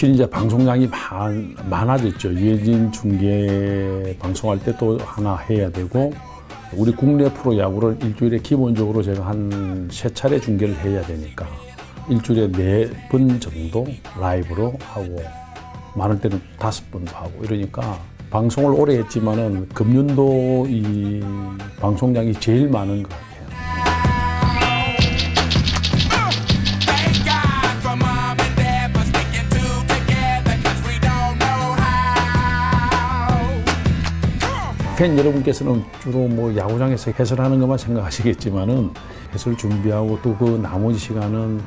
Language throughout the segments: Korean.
확실히 이제 방송량이 많, 많아졌죠. 유해진 중계 방송할 때 또 하나 해야 되고 우리 국내 프로야구를 일주일에 기본적으로 제가 한 세 차례 중계를 해야 되니까 일주일에 네 번 정도 라이브로 하고 많을 때는 다섯 번도 하고 이러니까 방송을 오래 했지만은 금년도 이 방송량이 제일 많은 것 같아요. 팬 여러분께서는 주로 뭐 야구장에서 해설하는 것만 생각하시겠지만은 해설 준비하고 또 그 나머지 시간은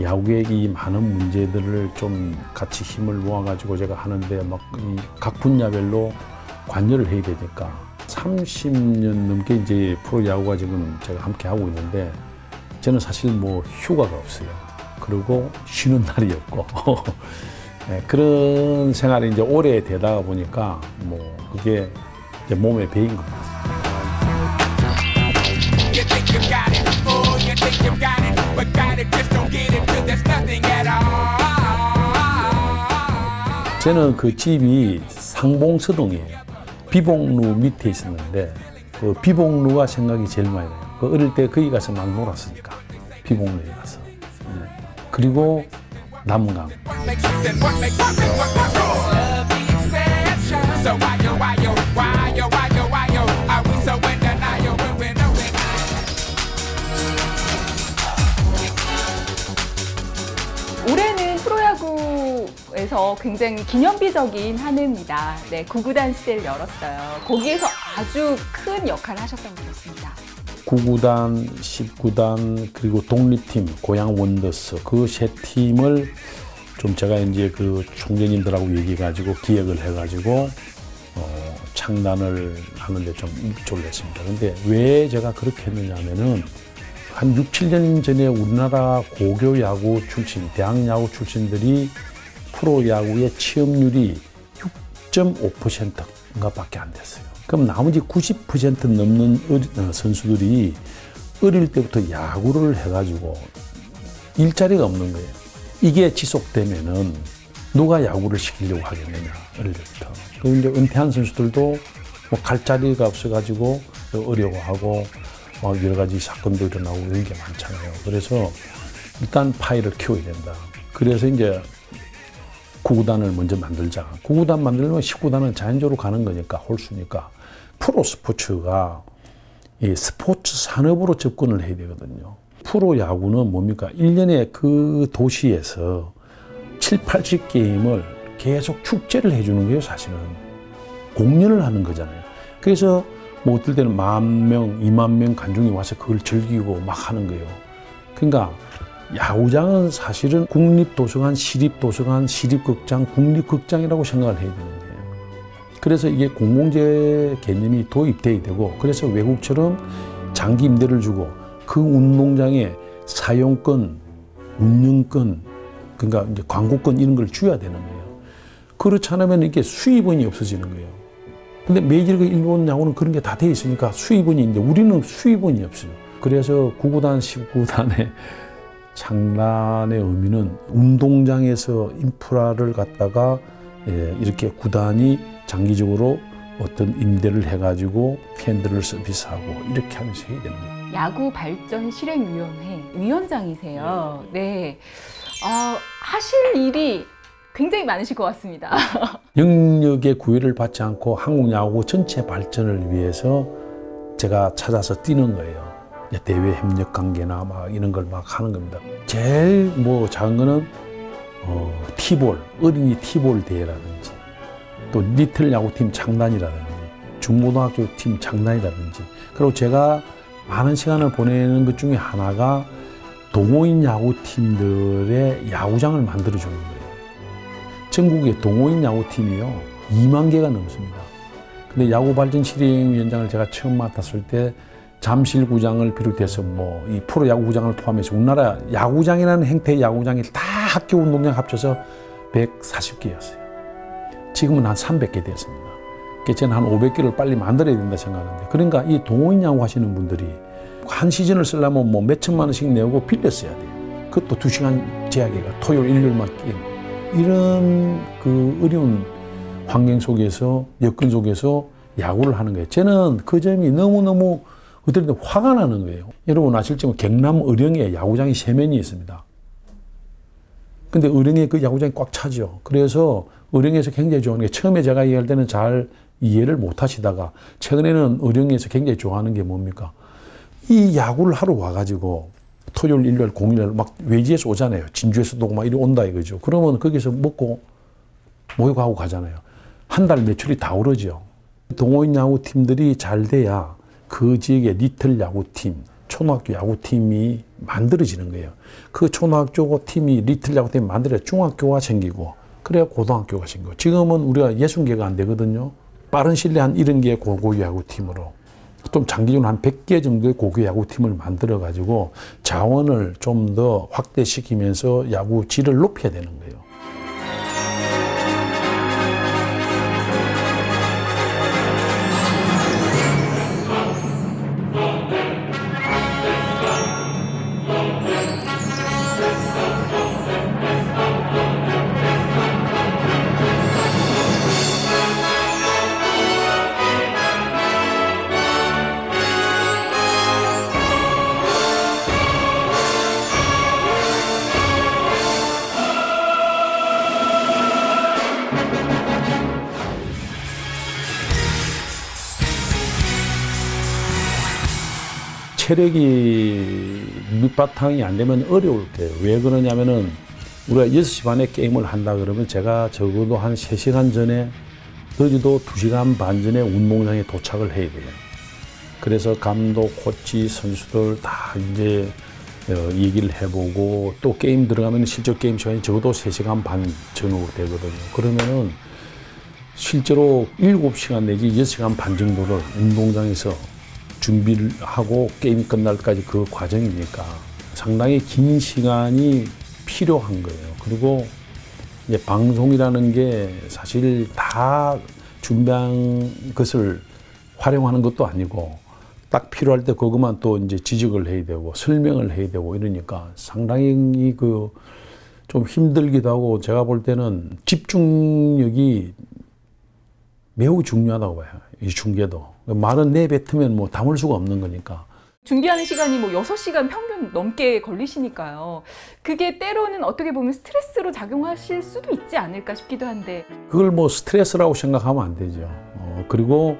야구의 이 많은 문제들을 좀 같이 힘을 모아가지고 제가 하는데 막 각 분야별로 관여를 해야 되니까 30년 넘게 이제 프로 야구가 지금 제가 함께 하고 있는데 저는 사실 뭐 휴가가 없어요. 그리고 쉬는 날이 없고 네, 그런 생활이 이제 오래 되다가 보니까 뭐 그게 몸에 배인 oh, all. 저는 그 집이 상봉서동이에요. 비봉루 밑에 있었는데 그 비봉루가 생각이 제일 많이 나요. 그 어릴 때 거기 가서 막 놀았으니까 비봉루에 가서. 네. 그리고 남강. 프로야구에서 굉장히 기념비적인 한 해입니다. 네, 구구단 시대를 열었어요. 거기에서 아주 큰 역할을 하셨던 것 같습니다. 9구단, 10구단 그리고 독립팀 고양 원더스 그 세 팀을 좀 제가 이제 그 총재님들하고 얘기해 가지고 기획을 해 가지고 어, 창단을 하는데 좀 이쪽을 했습니다. 근데 왜 제가 그렇게 했느냐면은 한 6, 7년 전에 우리나라 고교 야구 출신, 대학 야구 출신들이 프로 야구의 취업률이 6.5%인가 밖에 안 됐어요. 그럼 나머지 90% 넘는 어, 선수들이 어릴 때부터 야구를 해가지고 일자리가 없는 거예요. 이게 지속되면은 누가 야구를 시키려고 하겠느냐, 어릴 때부터. 그리고 이제 은퇴한 선수들도 뭐 갈 자리가 없어가지고 어려워하고 막 여러 가지 사건도 일어나고 이런 게 많잖아요. 그래서 일단 파이를 키워야 된다. 그래서 이제 구구단을 먼저 만들자. 구구단 만들면 19단은 자연적으로 가는 거니까, 홀수니까. 프로 스포츠가 이 스포츠 산업으로 접근을 해야 되거든요. 프로 야구는 뭡니까? 1년에 그 도시에서 7, 80게임을 계속 축제를 해주는 거예요, 사실은. 공연을 하는 거잖아요. 그래서 뭐 어떨 때는 만 명, 이만 명 관중이 와서 그걸 즐기고 막 하는 거예요. 그러니까 야구장은 사실은 국립도서관, 시립도서관, 시립극장, 국립극장이라고 생각을 해야 되는 거예요. 그래서 이게 공공재 개념이 도입돼야 되고 그래서 외국처럼 장기 임대를 주고 그 운동장에 사용권, 운영권, 그러니까 이제 광고권 이런 걸 줘야 되는 거예요. 그렇지 않으면 이게 수입원이 없어지는 거예요. 근데 메이저리그 일본 야구는 그런 게 다 돼 있으니까 수입원이 있는데 우리는 수입원이 없어요. 그래서 9구단, 19구단의 창단의 의미는 운동장에서 인프라를 갖다가 예, 이렇게 구단이 장기적으로 어떤 임대를 해가지고 팬들을 서비스하고 이렇게 하면서 해야 거예요. 야구 발전 실행위원회 위원장이세요. 네. 어, 하실 일이 굉장히 많으실 것 같습니다. 영역의 구애를 받지 않고 한국 야구 전체 발전을 위해서 제가 찾아서 뛰는 거예요. 대외 협력 관계나 막 이런 걸 막 하는 겁니다. 제일 뭐 작은 거는 어, 티볼, 어린이 티볼 대회라든지 또 리틀 야구팀 창단이라든지 중고등학교 팀 창단이라든지 그리고 제가 많은 시간을 보내는 것 중에 하나가 동호인 야구팀들의 야구장을 만들어주는 거예요. 전국에 동호인 야구팀이요 2만 개가 넘습니다. 근데 야구 발전 실행위원장을 제가 처음 맡았을 때 잠실구장을 비롯해서 뭐 이 프로 야구구장을 포함해서 우리나라 야구장이라는 형태의 야구장이 다 학교 운동장 합쳐서 140개였어요. 지금은 한 300개 되었습니다. 저는 한 500개를 빨리 만들어야 된다 생각하는데 그러니까 이 동호인 야구 하시는 분들이 한 시즌을 쓰려면 뭐 몇 천만 원씩 내고 빌려 써야 돼요. 그것도 두 시간 제약이가 토요일 일요일만 끼는 이런 그 어려운 환경 속에서 여건 속에서 야구를 하는 거예요. 저는 그 점이 너무너무 때 화가 나는 거예요. 여러분 아실지만 경남 의령에 야구장이 세 면이 있습니다. 근데 의령에 그 야구장이 꽉 차죠. 그래서 의령에서 굉장히 좋아하는 게 처음에 제가 얘기할 때는 잘 이해를 못 하시다가 최근에는 의령에서 굉장히 좋아하는 게 뭡니까? 이 야구를 하러 와가지고 토요일, 일요일, 공휴일 막 외지에서 오잖아요. 진주에서도 막 이리 온다 이거죠. 그러면 거기서 먹고 모욕하고 가잖아요. 한 달 매출이 다 오르죠. 동호인 야구 팀들이 잘 돼야 그 지역의 리틀 야구팀, 초등학교 야구팀이 만들어지는 거예요. 그 초등학교 팀이 리틀 야구팀이 만들어야 중학교가 생기고 그래야 고등학교가 생기고 지금은 우리가 60개가 안 되거든요. 빠른 시일 내에 한 70개의 고교 야구팀으로 좀 장기적으로 한 100개 정도의 고교 야구팀을 만들어 가지고 자원을 좀 더 확대시키면서 야구 질을 높여야 되는 거예요. 체력이 밑바탕이 안 되면 어려울 거예요. 왜 그러냐면은 우리가 6시 반에 게임을 한다 그러면 제가 적어도 한 3시간 전에 늦어도 2시간 반 전에 운동장에 도착을 해야 돼요. 그래서 감독, 코치, 선수들 다 이제 어, 얘기를 해보고 또 게임 들어가면 실제 게임 시간이 적어도 3시간 반 전후로 되거든요. 그러면은 실제로 7시간 내지 6시간 반 정도를 운동장에서 준비를 하고 게임이 끝날까지 그 과정이니까 상당히 긴 시간이 필요한 거예요. 그리고 이제 방송이라는 게 사실 다 준비한 것을 활용하는 것도 아니고 딱 필요할 때 그것만 또 이제 지적을 해야 되고 설명을 해야 되고 이러니까 상당히 그 좀 힘들기도 하고 제가 볼 때는 집중력이 매우 중요하다고 봐요. 이 중계도. 말은 내뱉으면 뭐 담을 수가 없는 거니까. 준비하는 시간이 뭐 6시간 평균 넘게 걸리시니까요. 그게 때로는 어떻게 보면 스트레스로 작용하실 수도 있지 않을까 싶기도 한데 그걸 뭐 스트레스라고 생각하면 안 되죠. 어, 그리고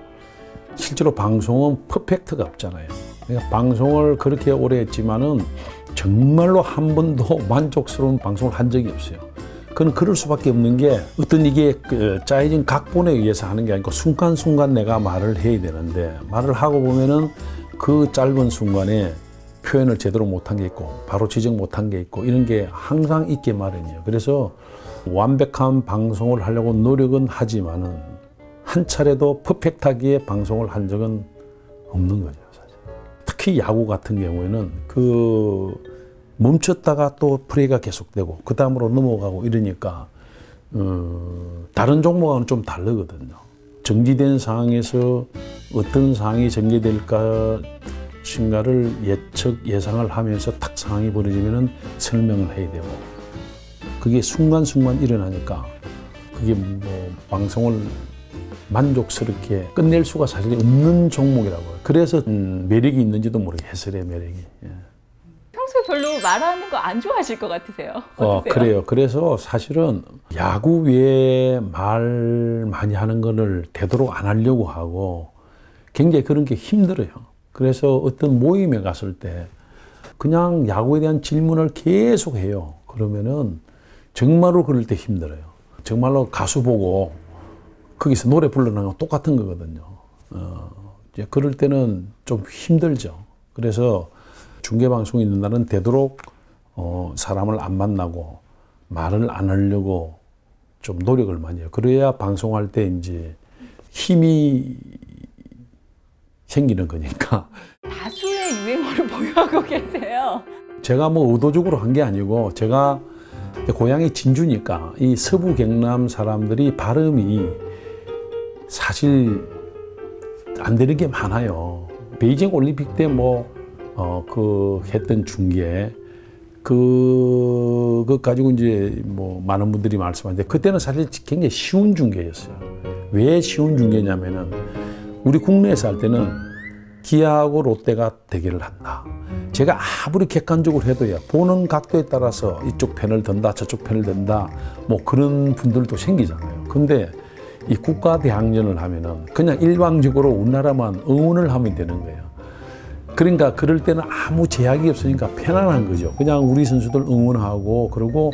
실제로 방송은 퍼펙트가 없잖아요. 그러니까 방송을 그렇게 오래 했지만은 정말로 한 번도 만족스러운 방송을 한 적이 없어요. 그건 그럴 수밖에 없는 게 어떤 이게 그 짜여진 각본에 의해서 하는 게 아니고 순간순간 내가 말을 해야 되는데 말을 하고 보면은 그 짧은 순간에 표현을 제대로 못한 게 있고 바로 지적 못한 게 있고 이런 게 항상 있게 마련이에요. 그래서 완벽한 방송을 하려고 노력은 하지만은 한 차례도 퍼펙트하게 방송을 한 적은 없는 거죠. 사실. 특히 야구 같은 경우에는 그 멈췄다가 또 플레이가 계속되고 그 다음으로 넘어가고 이러니까 어, 다른 종목과는 좀 다르거든요. 정지된 상황에서 어떤 상황이 전개될까 신가를 예측 예상을 하면서 탁 상황이 벌어지면은 설명을 해야 되고 그게 순간순간 일어나니까 그게 뭐 방송을 만족스럽게 끝낼 수가 사실 없는 종목이라고요. 그래서 음, 매력이 있는지도 모르게 해설의 매력이. 예. 평소에 별로 말하는 거 안 좋아하실 것 같으세요. 어? 그래요. 그래서 사실은 야구 외에 말 많이 하는 거를 되도록 안 하려고 하고 굉장히 그런 게 힘들어요. 그래서 어떤 모임에 갔을 때 그냥 야구에 대한 질문을 계속 해요. 그러면은 정말로 그럴 때 힘들어요. 정말로 가수 보고 거기서 노래 부르는 거 똑같은 거거든요. 어, 이제 그럴 때는 좀 힘들죠. 그래서 중계 방송이 있는 날은 되도록 어, 사람을 안 만나고 말을 안 하려고 좀 노력을 많이 해요. 그래야 방송할 때 이제 힘이 생기는 거니까. 다수의 유행어를 보유하고 계세요. 제가 뭐 의도적으로 한 게 아니고 제가 고향이 진주니까 이 서부 경남 사람들이 발음이 사실 안 되는 게 많아요. 베이징 올림픽 때뭐 어 그 했던 중계 그것 가지고 이제 뭐 많은 분들이 말씀하는데 그때는 사실 굉장히 쉬운 중계였어요. 왜 쉬운 중계냐면은 우리 국내에서 할 때는 기아하고 롯데가 대결을 한다. 제가 아무리 객관적으로 해도요 보는 각도에 따라서 이쪽 편을 든다 저쪽 편을 든다 뭐 그런 분들도 생기잖아요. 근데 이 국가 대항전을 하면은 그냥 일방적으로 우리 나라만 응원을 하면 되는 거예요. 그러니까 그럴 때는 아무 제약이 없으니까 편안한 거죠. 그냥 우리 선수들 응원하고 그리고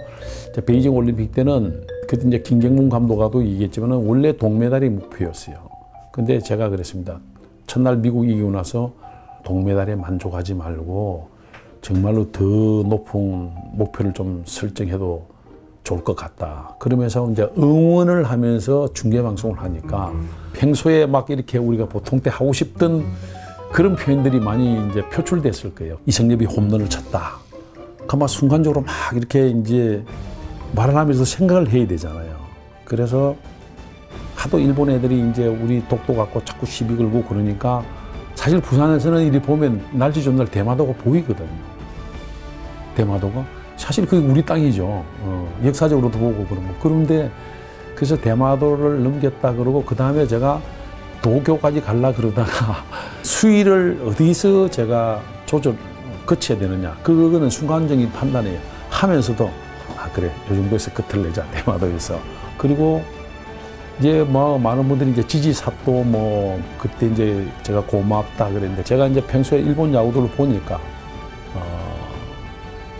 베이징 올림픽 때는 그때 이제 김경문 감독과도 얘기했지만은 원래 동메달이 목표였어요. 근데 제가 그랬습니다. 첫날 미국 이기고 나서 동메달에 만족하지 말고 정말로 더 높은 목표를 좀 설정해도 좋을 것 같다. 그러면서 이제 응원을 하면서 중계 방송을 하니까 평소에 막 이렇게 우리가 보통 때 하고 싶던 그런 표현들이 많이 이제 표출됐을 거예요. 이성엽이 홈런을 쳤다. 그만 순간적으로 막 이렇게 이제 말을 하면서 생각을 해야 되잖아요. 그래서 하도 일본 애들이 이제 우리 독도 갖고 자꾸 시비 걸고 그러니까 사실 부산에서는 이리 보면 날씨 좋은 날 대마도가 보이거든요. 대마도가 사실 그게 우리 땅이죠. 어, 역사적으로도 보고 그런 거. 그런데 그래서 대마도를 넘겼다 그러고 그 다음에 제가 도쿄까지 갈라 그러다가 수위를 어디서 제가 조절 거쳐야 되느냐 그거는 순간적인 판단이에요. 하면서도 아 그래 요 정도에서 끝을 내자 대마도에서 그리고 이제 뭐 많은 분들이 이제 지지사또 뭐 그때 이제 제가 고맙다 그랬는데 제가 이제 평소에 일본 야구들을 보니까 어,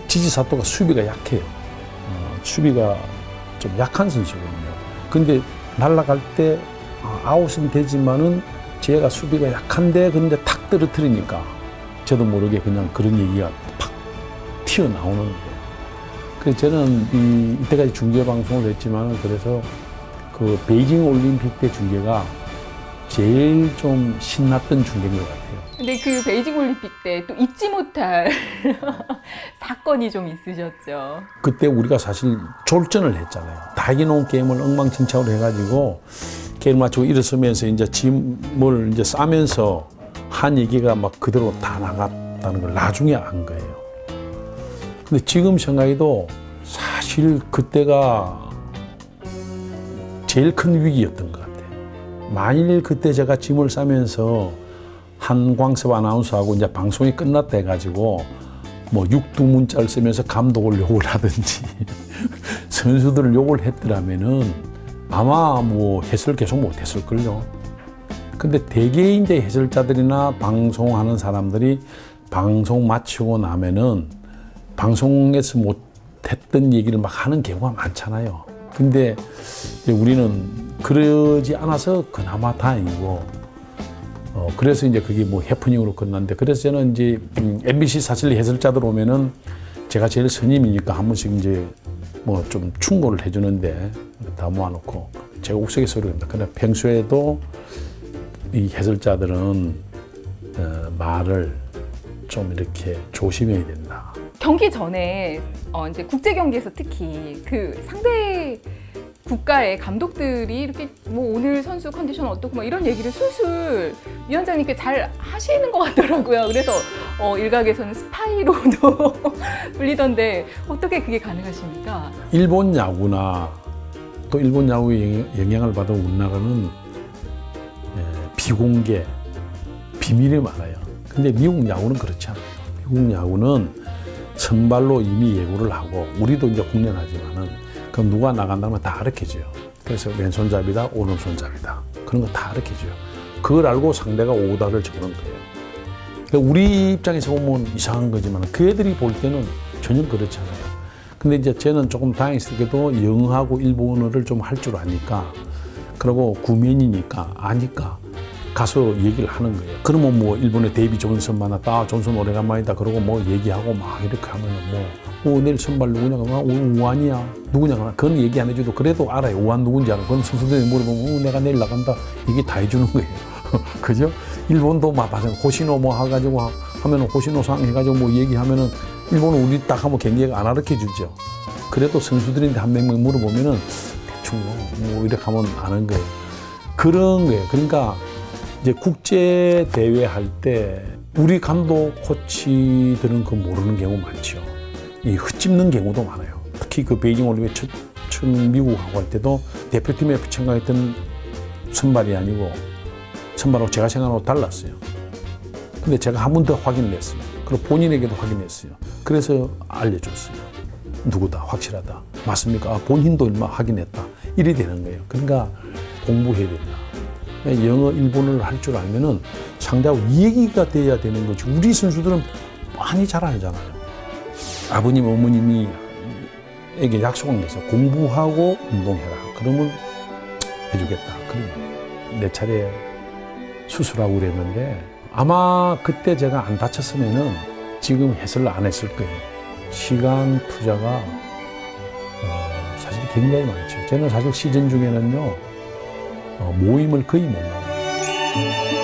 지지사또가 수비가 약해요. 어, 수비가 좀 약한 선수거든요. 근데 날아갈 때 아, 아웃은 되지만은 제가 수비가 약한데 근데 탁 떨어뜨리니까 저도 모르게 그냥 그런 얘기가 팍 튀어나오는 거예요. 그래서 저는 이, 이때까지 중계 방송을 했지만 그래서 그 베이징 올림픽 때 중계가 제일 좀 신났던 중계인 것 같아요. 근데 그 베이징 올림픽 때 또 잊지 못할 사건이 좀 있으셨죠. 그때 우리가 사실 졸전을 했잖아요. 다 이겨놓은 게임을 엉망진창으로 해가지고 게임 맞추고 일어서면서 이제 짐을 이제 싸면서 한 얘기가 막 그대로 다 나갔다는 걸 나중에 안 거예요. 근데 지금 생각해도 사실 그때가 제일 큰 위기였던 것 같아요. 만일 그때 제가 짐을 싸면서 한광섭 아나운서하고 이제 방송이 끝났다 해가지고 뭐 육두 문자를 쓰면서 감독을 욕을 하든지 선수들을 욕을 했더라면은 아마 뭐 해설 계속 못했을걸요. 근데 대개 이제 해설자들이나 방송하는 사람들이 방송 마치고 나면은 방송에서 못했던 얘기를 막 하는 경우가 많잖아요. 근데 우리는 그러지 않아서 그나마 다행이고 어, 그래서 이제 그게 뭐 해프닝으로 끝났는데 그래서 저는 이제 음, MBC 사실 해설자들 오면은 제가 제일 선임이니까 한 번씩 이제 뭐 좀 충고를 해주는데 다 모아놓고 제가 옥석에서 그럽니다. 근데 평소에도 이 해설자들은 어, 말을 좀 이렇게 조심해야 된다. 경기 전에 어, 이제 국제 경기에서 특히 그 상대 국가의 감독들이 이렇게 뭐 오늘 선수 컨디션 어떻고 막 이런 얘기를 술술 위원장님께 잘 하시는 것 같더라고요. 그래서 어, 일각에서는 스파이로도 불리던데 어떻게 그게 가능하십니까? 일본 야구나 또 일본 야구의 영- 영향을 받은 우리나라는 예, 비공개, 비밀이 많아요. 근데 미국 야구는 그렇지 않아요. 미국 야구는 선발로 이미 예고를 하고 우리도 이제 국내는 하지만은 그 누가 나간다면 다 가르쳐줘요. 그래서 왼손잡이다, 오른손잡이다. 그런 거 다 가르쳐줘요. 그걸 알고 상대가 오다를 적는 거예요. 그러니까 우리 입장에서 보면 이상한 거지만 그 애들이 볼 때는 전혀 그렇지 않아요. 근데 이제 저는 조금 다행스럽게도 영어하고 일본어를 좀 할 줄 아니까 그리고 구면이니까 아니까 가서 얘기를 하는 거예요. 그러면 뭐 일본의 데이비 존슨 만났다. 아, 존슨 오래간만이다. 그러고 뭐 얘기하고 막 이렇게 하면은 뭐, 오, 내일 선발 누구냐? 그러면 오, 우한이야. 누구냐? 그러면 그건 얘기 안 해줘도 그래도 알아요. 우한 누군지 알아. 그럼 선수들이 물어보면, 오, 내가 내일 나간다. 이게 다 해주는 거예요. 그죠? 일본도 막 마찬가지. 호시노 뭐 해가지고 하- 하면은 호시노상 해가지고 뭐 얘기하면은 일본은 우리 딱 하면 경기가 안 가르쳐 주죠. 그래도 선수들인데 한 명씩 물어보면은 대충 뭐, 뭐 이렇게 하면 아는 거예요. 그런 거예요. 그러니까 이제 국제 대회 할 때 우리 감독 코치들은 그 모르는 경우 많죠. 이 흩집는 경우도 많아요. 특히 그 베이징 올림픽 첫, 첫 미국하고 할 때도 대표팀에 참가했던 선발이 아니고 선발하고 제가 생각하고 달랐어요. 근데 제가 한 번 더 확인을 했어요. 그리고 본인에게도 확인했어요. 그래서 알려줬어요. 누구다, 확실하다. 맞습니까? 아, 본인도 얼마 확인했다. 이래 되는 거예요. 그러니까 공부해야 된다. 영어, 일본어를 할 줄 알면은 상대하고 얘기가 돼야 되는 거지. 우리 선수들은 많이 잘 알잖아요. 아버님, 어머님이 에게 게 있어. 공부하고 운동해라. 그러면 해주겠다. 그래. 내 차례 수술하고 그랬는데 아마 그때 제가 안 다쳤으면은 지금 해설을 안 했을 거예요. 시간 투자가 어, 사실 굉장히 많죠. 저는 사실 시즌 중에는요 어, 어, 모임을 거의 못 나와요.